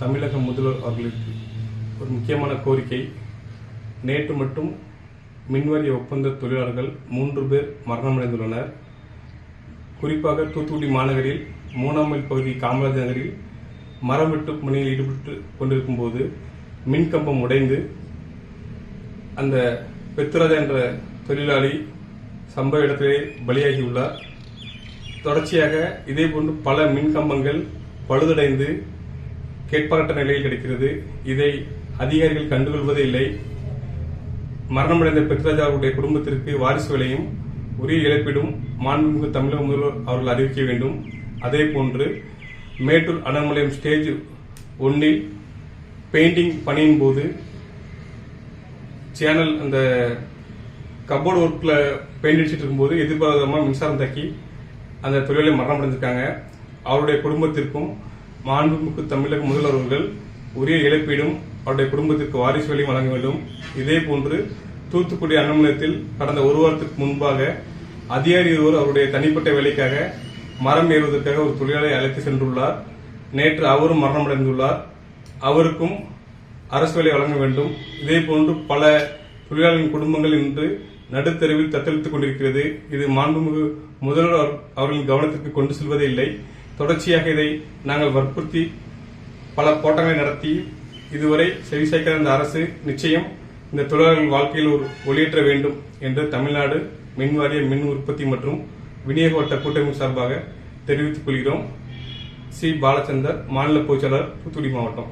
தமிழக முதல்வர் அவர்களுக்கு ஒரு முக்கியமான கோரிக்கை. நேற்று மட்டும் மின்வாரிய ஒப்பந்த தொழிலாளர்கள் மூன்று பேர் மரணமடைந்துள்ளனர். குறிப்பாக தூத்துக்குடி மாநகரில் மூணாம் மைல் பகுதி காமராஜர் நகரில் மரம் வெட்டு பணியில் ஈடுபட்டு கொண்டிருக்கும் போது மின்கம்பம் உடைந்து அந்த பெத்ராஜா என்ற தொழிலாளி சம்பவ இடத்திலே பலியாகியுள்ளார் தொடர்ச்சியாக இதேபோன்று பல மின்கம்பங்கள் பழுதடைந்து கேட்பாரற்ற நிலையில் கிடைக்கிறது. இதை அதிகாரிகள் கண்டுகொள்வதே இல்லை. மரணமடைந்த பெத்ராஜா அவருடைய குடும்பத்திற்கு வாரிசுகளையும் உரிய இழப்பீடும் மாண்புமிகு தமிழக முதல்வர் அவர்கள் அறிவிக்க வேண்டும். அதே போன்று மேட்டூர் அனல்மலையம் ஸ்டேஜ் ஒன்றில் பெயிண்டிங் பணியின் போது சேனல் அந்த கபோர்டு ஒர்க்கில் பெயிண்ட் அடிச்சிட்டு இருக்கும்போது எதிர்பாராதமாக மின்சாரம் தாக்கி அந்த தொழிலை மரணம் அடைஞ்சிருக்காங்க அவருடைய குடும்பத்திற்கும் மாண்புமிகு தமிழக முதல்வர் அவர்கள் உரிய இழப்பீடும் அவருடைய குடும்பத்திற்கு வாரிசு வாரிசுகளையும் வழங்க வேண்டும். இதே போன்று தூத்துக்குடி அன்னமலயத்தில் கடந்த ஒரு வாரத்துக்கு முன்பாக அதிகாரி ஒருவர் அவருடைய தனிப்பட்ட வேலைக்காக மரம் ஏறுவதற்காக ஒரு தொழிலாளை அழைத்து சென்றுள்ளார். நேற்று அவரும் மரணமடைந்துள்ளார். அவருக்கும் அரசு வேலை வழங்க வேண்டும். இதே போன்று பல தொழிலாளர்களின் குடும்பங்கள் இன்று நடுத்தருவில் தத்தளித்துக் கொண்டிருக்கிறது. இது மாண்புமிகு முதல்வர் அவர்- அவர்களின் கவனத்திற்கு கொண்டு செல்வதே இல்லை. தொடர்ச்சியாக இதை நாங்கள் வற்புறுத்தி பல போட்டங்களை நடத்தி இதுவரை செவிசாய்க்காத இந்த அரசு நிச்சயம் இந்த தொழிலாளர்கள் வாழ்க்கையில் ஒரு ஒளியேற்ற வேண்டும் என்று தமிழ்நாடு மின்வாரிய மின் உற்பத்தி மற்றும் விநியோக வட்ட கூட்டமைப்பு சார்பாக தெரிவித்துக் கொள்கிறோம். சி. பாலச்சந்தர் மாநில பொதுச்செயலாளர் தூத்துக்குடி மாவட்டம்.